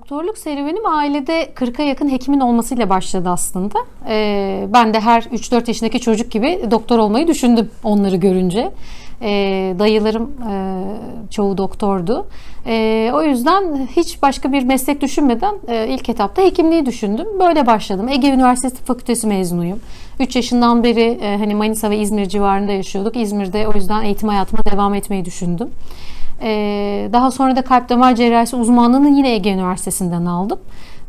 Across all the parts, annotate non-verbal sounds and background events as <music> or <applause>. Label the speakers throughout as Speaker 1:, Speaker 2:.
Speaker 1: Doktorluk serüvenim ailede 40'a yakın hekimin olmasıyla başladı aslında. Ee, ben de her 3-4 yaşındaki çocuk gibi doktor olmayı düşündüm onları görünce. Ee, dayılarım e, çoğu doktordu. Ee, o yüzden hiç başka bir meslek düşünmeden e, ilk etapta hekimliği düşündüm. Böyle başladım. Ege Üniversitesi Fakültesi mezunuyum. 3 yaşından beri e, hani Manisa ve İzmir civarında yaşıyorduk. İzmir'de o yüzden eğitim hayatıma devam etmeyi düşündüm. Ee, daha sonra da kalp damar cerrahisi uzmanlığını yine Ege Üniversitesi'nden aldım.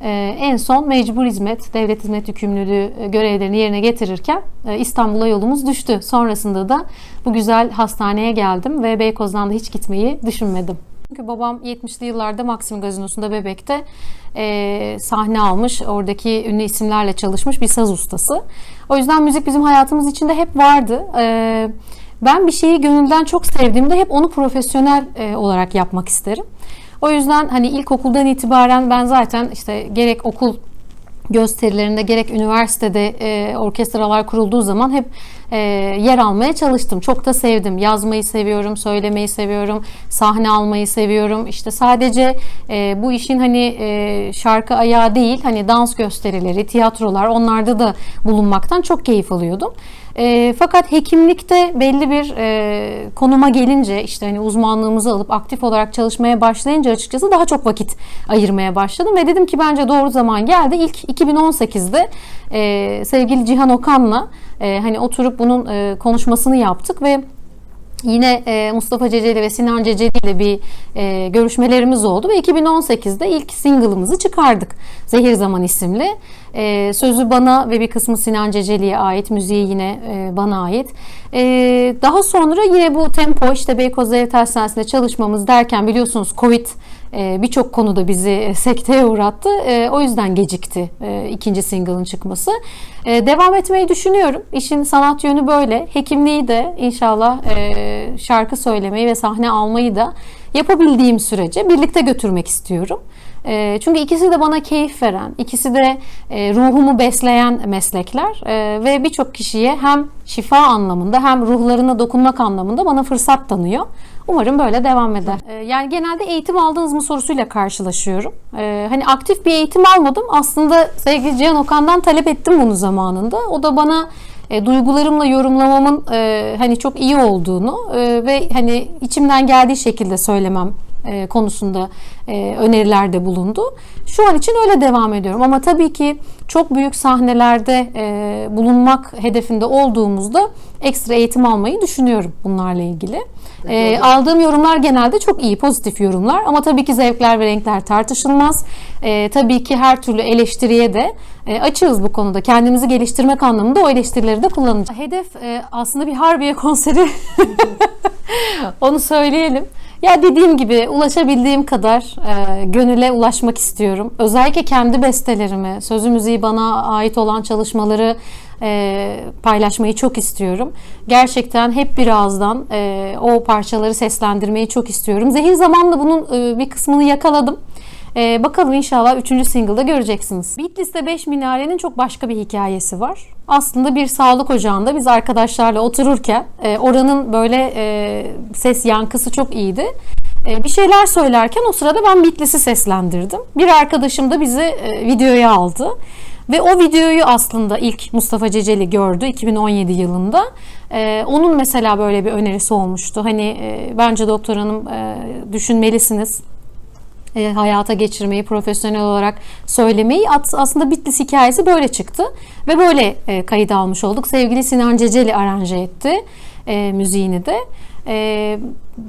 Speaker 1: Ee, en son mecbur hizmet, devlet hizmet yükümlülüğü e, görevlerini yerine getirirken e, İstanbul'a yolumuz düştü. Sonrasında da bu güzel hastaneye geldim ve Beykoz'dan da hiç gitmeyi düşünmedim. Çünkü babam 70'li yıllarda Maxim Gazinosu'nda Bebek'te e, sahne almış. Oradaki ünlü isimlerle çalışmış bir saz ustası. O yüzden müzik bizim hayatımız içinde hep vardı. E, ben bir şeyi gönülden çok sevdiğimde hep onu profesyonel e, olarak yapmak isterim. O yüzden hani ilkokuldan itibaren ben zaten işte gerek okul gösterilerinde gerek üniversitede e, orkestralar kurulduğu zaman hep e, yer almaya çalıştım. Çok da sevdim. Yazmayı seviyorum, söylemeyi seviyorum, sahne almayı seviyorum. İşte sadece e, bu işin hani e, şarkı ayağı değil, hani dans gösterileri, tiyatrolar onlarda da bulunmaktan çok keyif alıyordum. E, fakat hekimlikte belli bir e, konuma gelince işte hani uzmanlığımızı alıp aktif olarak çalışmaya başlayınca açıkçası daha çok vakit ayırmaya başladım ve dedim ki bence doğru zaman geldi. İlk 2018'de e, sevgili Cihan Okan'la e, hani oturup bunun e, konuşmasını yaptık ve Yine e, Mustafa Ceceli ve Sinan Ceceli ile bir e, görüşmelerimiz oldu ve 2018'de ilk single'ımızı çıkardık. Zehir Zaman isimli. E, sözü bana ve bir kısmı Sinan Ceceli'ye ait, müziği yine e, bana ait. E, daha sonra yine bu tempo işte Beykoz Devlet Hastanesi'nde çalışmamız derken biliyorsunuz Covid e, birçok konuda bizi sekteye uğrattı. E, o yüzden gecikti e, ikinci single'ın çıkması. E, devam etmeyi düşünüyorum. İşin sanat yönü böyle. Hekimliği de inşallah e, şarkı söylemeyi ve sahne almayı da yapabildiğim sürece birlikte götürmek istiyorum. E, çünkü ikisi de bana keyif veren, ikisi de e, ruhumu besleyen meslekler E, ve birçok kişiye hem şifa anlamında hem ruhlarına dokunmak anlamında bana fırsat tanıyor. Umarım böyle devam eder. E, yani genelde eğitim aldınız mı sorusuyla karşılaşıyorum. Hani aktif bir eğitim almadım. Aslında sevgili Cihan Okan'dan talep ettim bunu zamanında. O da bana e, duygularımla yorumlamamın e, hani çok iyi olduğunu e, ve hani içimden geldiği şekilde söylemem e, konusunda e, önerilerde bulundu. Şu an için öyle devam ediyorum ama tabii ki çok büyük sahnelerde e, bulunmak hedefinde olduğumuzda ekstra eğitim almayı düşünüyorum bunlarla ilgili. E, aldığım yorumlar genelde çok iyi, pozitif yorumlar ama tabii ki zevkler ve renkler tartışılmaz. E, tabii ki her türlü eleştiriye de e, açığız bu konuda. Kendimizi geliştirmek anlamında o eleştirileri de kullanacağız. Hedef e, aslında bir Harbiye <laughs> konseri. <laughs> Onu söyleyelim. Ya dediğim gibi ulaşabildiğim kadar e, gönüle ulaşmak istiyorum. Özellikle kendi bestelerimi, sözü müziği bana ait olan çalışmaları e, paylaşmayı çok istiyorum. Gerçekten hep bir ağızdan e, o parçaları seslendirmeyi çok istiyorum. Zehir zamanla bunun e, bir kısmını yakaladım. Ee, bakalım inşallah 3. single'da göreceksiniz. Bitlis'te 5 minarenin çok başka bir hikayesi var. Aslında bir sağlık ocağında biz arkadaşlarla otururken e, oranın böyle e, ses yankısı çok iyiydi. E, bir şeyler söylerken o sırada ben Bitlis'i seslendirdim. Bir arkadaşım da bizi e, videoya aldı. Ve o videoyu aslında ilk Mustafa Ceceli gördü 2017 yılında. Ee, onun mesela böyle bir önerisi olmuştu. Hani e, bence doktor hanım e, düşünmelisiniz e, hayata geçirmeyi, profesyonel olarak söylemeyi aslında Bitlis hikayesi böyle çıktı ve böyle e, kayıt almış olduk. Sevgili Sinan Ceceli aranje etti e, müziğini de. E,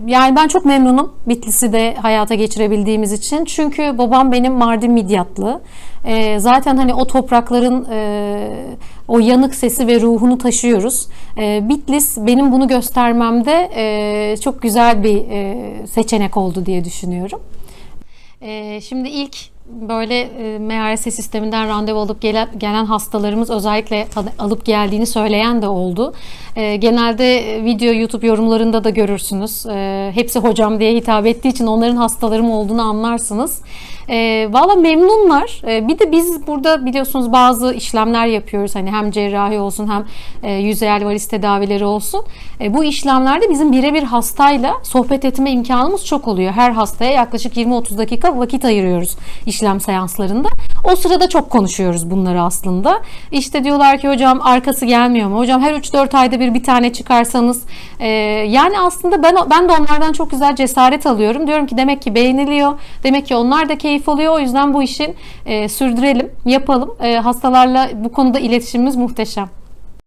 Speaker 1: yani ben çok memnunum Bitlis'i de hayata geçirebildiğimiz için. Çünkü babam benim Mardin Midyatlı. Ee, zaten hani o toprakların e, o yanık sesi ve ruhunu taşıyoruz. Ee, Bitlis benim bunu göstermemde e, çok güzel bir e, seçenek oldu diye düşünüyorum. Ee, şimdi ilk böyle e, MRS sisteminden randevu alıp gelen, gelen hastalarımız özellikle alıp geldiğini söyleyen de oldu. Ee, genelde e, video YouTube yorumlarında da görürsünüz. Ee, hepsi hocam diye hitap ettiği için onların hastalarım olduğunu anlarsınız. Ee, Valla memnunlar. Ee, bir de biz burada biliyorsunuz bazı işlemler yapıyoruz. Hani hem cerrahi olsun hem e, yüzeyel varis tedavileri olsun. E, bu işlemlerde bizim birebir hastayla sohbet etme imkanımız çok oluyor. Her hastaya yaklaşık 20-30 dakika vakit ayırıyoruz işlem seanslarında. O sırada çok konuşuyoruz bunları aslında. İşte diyorlar ki hocam arkası gelmiyor mu? Hocam her 3-4 ayda bir bir tane çıkarsanız. e, yani aslında ben ben de onlardan çok güzel cesaret alıyorum. Diyorum ki demek ki beğeniliyor. Demek ki onlar da keyif alıyor. O yüzden bu işin e, sürdürelim, yapalım. E, hastalarla bu konuda iletişimimiz muhteşem.